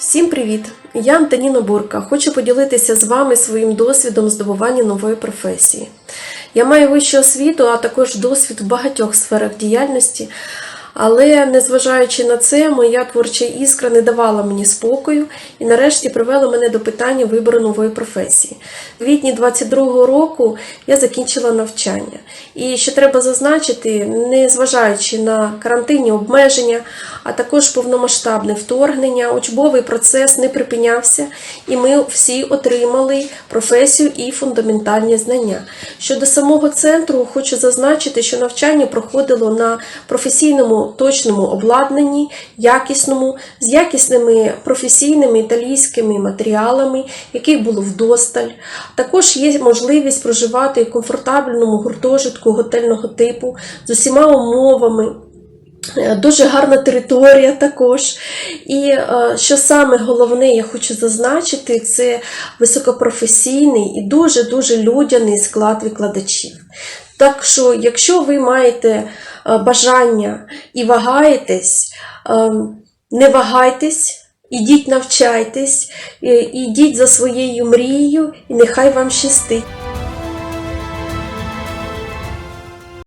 Всім привіт! Я Антоніна Бурка. Хочу поділитися з вами своїм досвідом здобування нової професії. Я маю вищу освіту, а також досвід в багатьох сферах діяльності. Але незважаючи на це, моя творча іскра не давала мені спокою і нарешті привела мене до питання вибору нової професії. В квітні 22-го року я закінчила навчання. І що треба зазначити, незважаючи на карантинні обмеження, а також повномасштабне вторгнення, учбовий процес не припинявся, і ми всі отримали професію і фундаментальні знання. Щодо самого центру, хочу зазначити, що навчання проходило на професійному точному обладнанні, якісному, з якісними професійними італійськими матеріалами, яких було вдосталь. Також є можливість проживати в комфортабельному гуртожитку готельного типу з усіма умовами. Е, Дуже гарна територія також. І е, що саме головне, я хочу зазначити, це високопрофесійний і дуже-дуже людяний склад викладачів. Так що, якщо ви маєте е, бажання і вагаєтесь, не вагайтесь, ідіть навчайтесь, ідіть за своєю мрією, і нехай вам щастить.